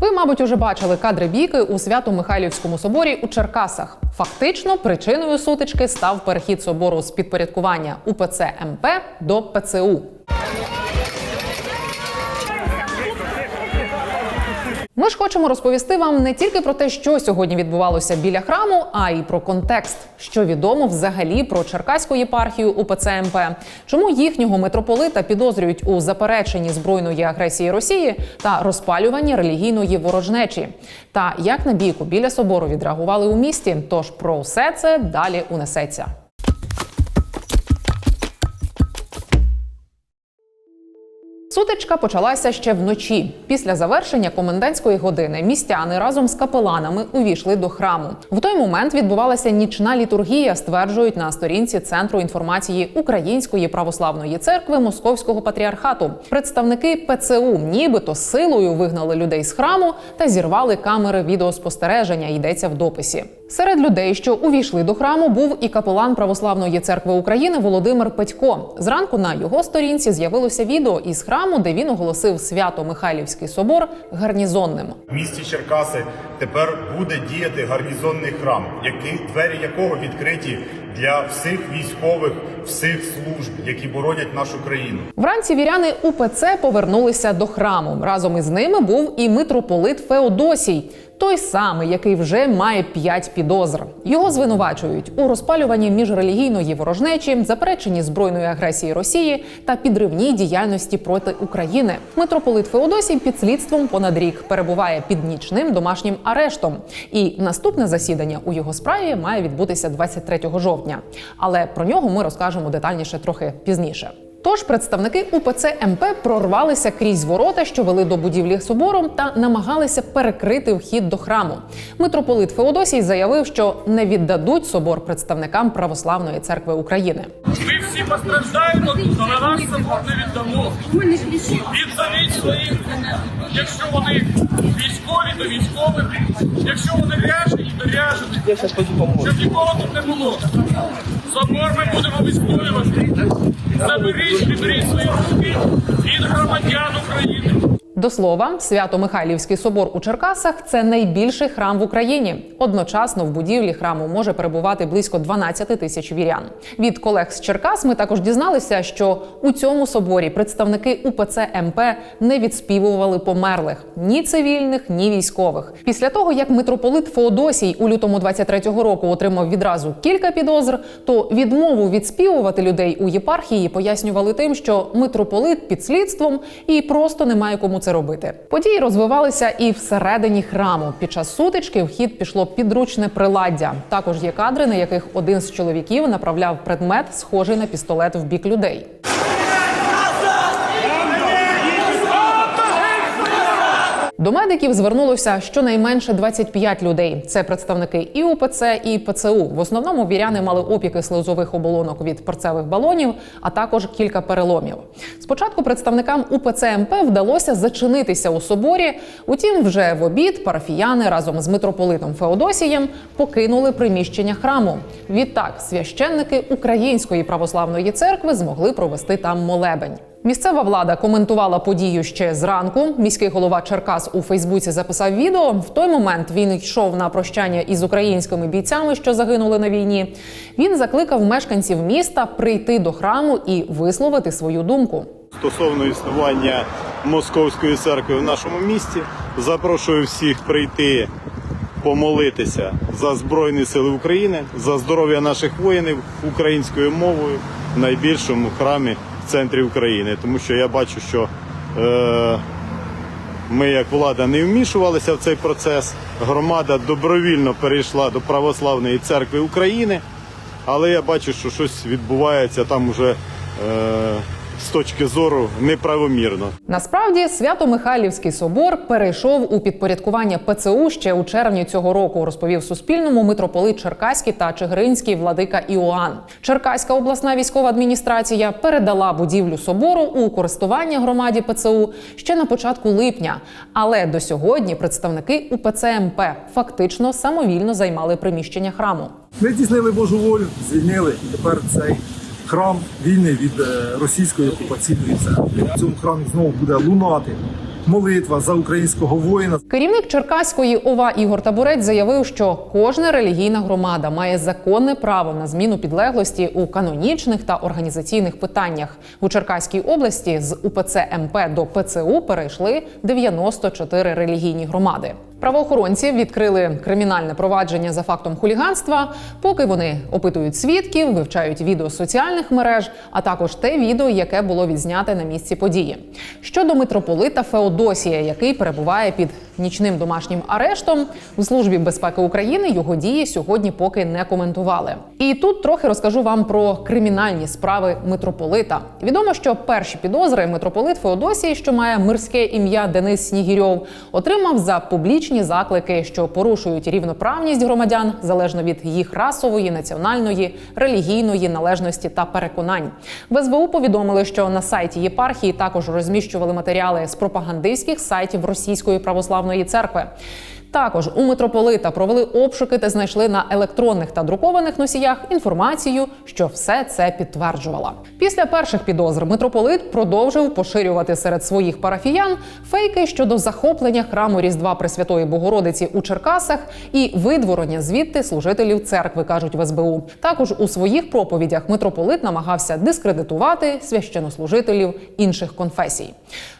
Ви, мабуть, уже бачили кадри бійки у Свято-Михайлівському соборі у Черкасах. Фактично, причиною сутички став перехід собору з підпорядкування УПЦ МП до ПЦУ. Ж хочемо розповісти вам не тільки про те, що сьогодні відбувалося біля храму, а й про контекст, що відомо взагалі про Черкаську єпархію УПЦ МП, чому їхнього митрополита підозрюють у запереченні збройної агресії Росії та розпалюванні релігійної ворожнечі, та як на бійку біля собору відреагували у місті. Тож про все це далі унесеться. Сутичка почалася ще вночі. Після завершення комендантської години містяни разом з капеланами увійшли до храму. В той момент відбувалася нічна літургія, стверджують на сторінці Центру інформації Української православної церкви Московського патріархату. Представники ПЦУ нібито силою вигнали людей з храму та зірвали камери відеоспостереження. Йдеться в дописі. Серед людей, що увійшли до храму, був і капелан Православної церкви України Володимир Петько. Зранку на його сторінці з'явилося відео із храму, де він оголосив свято Михайлівський собор гарнізонним. В місті Черкаси тепер буде діяти гарнізонний храм, який двері якого відкриті для всіх військових, всіх служб, які боронять нашу країну. Вранці віряни УПЦ повернулися до храму. Разом із ними був і митрополит Феодосій. Той самий, який вже має п'ять підозр. Його звинувачують у розпалюванні міжрелігійної ворожнечі, запереченні збройної агресії Росії та підривній діяльності проти України. Митрополит Феодосій під слідством понад рік перебуває під нічним домашнім арештом. І наступне засідання у його справі має відбутися 23 жовтня. Але про нього ми розкажемо детальніше трохи пізніше. Тож представники УПЦ МП прорвалися крізь ворота, що вели до будівлі собору, та намагалися перекрити вхід до храму. Митрополит Феодосій заявив, що не віддадуть собор представникам Православної церкви України. Ми всі постраждаємо але наш собор не віддамо. Відзовіть своїх, якщо вони військові, то військових, якщо вони ряжені, то ряжених. Щоб нікого тут не було. Собор ми будемо відстоювати. До слова, Свято-Михайлівський собор у Черкасах це найбільший храм в Україні. Одночасно в будівлі храму може перебувати близько 12 тисяч вірян. Від колег з Черкас ми також дізналися, що у цьому соборі представники УПЦ МП не відспівували померлих ні цивільних, ні військових. Після того як митрополит Феодосій у лютому 23-го року отримав відразу кілька підозр, то відмову відспівувати людей у єпархії пояснювали тим, що митрополит під слідством і просто немає кому це робити. Події розвивалися і всередині храму. Під час сутички в хід пішло підручне приладдя. Також є кадри, на яких один з чоловіків направляв предмет, схожий на пістолет в бік людей. До медиків звернулося щонайменше 25 людей. Це представники і УПЦ, і ПЦУ. В основному віряни мали опіки слизових оболонок від перцевих балонів, а також кілька переломів. Спочатку представникам УПЦ МП вдалося зачинитися у соборі. Утім, вже в обід парафіяни разом з митрополитом Феодосієм покинули приміщення храму. Відтак священники Української православної церкви змогли провести там молебень. Місцева влада коментувала подію ще зранку. Міський голова Черкас у Фейсбуці записав відео. В той момент він йшов на прощання із українськими бійцями, що загинули на війні. Він закликав мешканців міста прийти до храму і висловити свою думку. Стосовно існування московської церкви в нашому місті, запрошую всіх прийти помолитися за Збройні Сили України, за здоров'я наших воїнів українською мовою в найбільшому храмі центрі України. Тому що я бачу, що е, ми, як влада, не вмішувалися в цей процес. Громада добровільно перейшла до Православної церкви України, але я бачу, що щось відбувається там уже. Е, з точки зору неправомірно. Насправді, Свято-Михайлівський собор перейшов у підпорядкування ПЦУ ще у червні цього року. Розповів Суспільному митрополит Черкаський та Чигиринський владика Іоанн. Черкаська обласна військова адміністрація передала будівлю собору у користування громаді ПЦУ ще на початку липня. Але до сьогодні представники УПЦ МП фактично самовільно займали приміщення храму. Ми здійснили Божу волю, звільнили і тепер цей храм вільний від е, російської окупаційної церкви. В цьому храмі знову буде лунати молитва за українського воїна. Керівник Черкаської ОВА Ігор Табурець заявив, що кожна релігійна громада має законне право на зміну підлеглості у канонічних та організаційних питаннях. У Черкаській області з УПЦ МП до ПЦУ перейшли 94 релігійні громади. Правоохоронці відкрили кримінальне провадження за фактом хуліганства, поки вони опитують свідків, вивчають відео соціальних мереж, а також те відео, яке було відзняте на місці події. Щодо митрополита Феодосія, який перебуває під нічним домашнім арештом, у службі безпеки України його дії сьогодні поки не коментували. І тут трохи розкажу вам про кримінальні справи митрополита. Відомо, що перші підозри митрополит Феодосій, що має мирське ім'я Денис Снігірьов, отримав за публічні заклики, що порушують рівноправність громадян залежно від їх расової, національної, релігійної належності та переконань. В СБУ повідомили, що на сайті єпархії також розміщували матеріали з пропагандистських сайтів Російської православної церкви. Також у митрополита провели обшуки та знайшли на електронних та друкованих носіях інформацію, що все це підтверджувала. Після перших підозр митрополит продовжив поширювати серед своїх парафіян фейки щодо захоплення храму Різдва Пресвятої Богородиці у Черкасах і видворення звідти служителів церкви, кажуть в СБУ. Також у своїх проповідях митрополит намагався дискредитувати священнослужителів інших конфесій.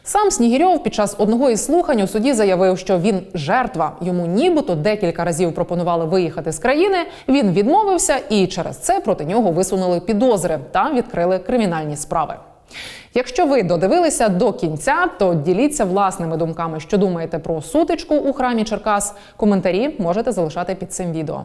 Сам Снігірьов під час одного із слухань у суді заявив, що він жертва. Йому нібито декілька разів пропонували виїхати з країни. Він відмовився, і через це проти нього висунули підозри та відкрили кримінальні справи. Якщо ви додивилися до кінця, то діліться власними думками, що думаєте про сутичку у храмі Черкас. Коментарі можете залишати під цим відео.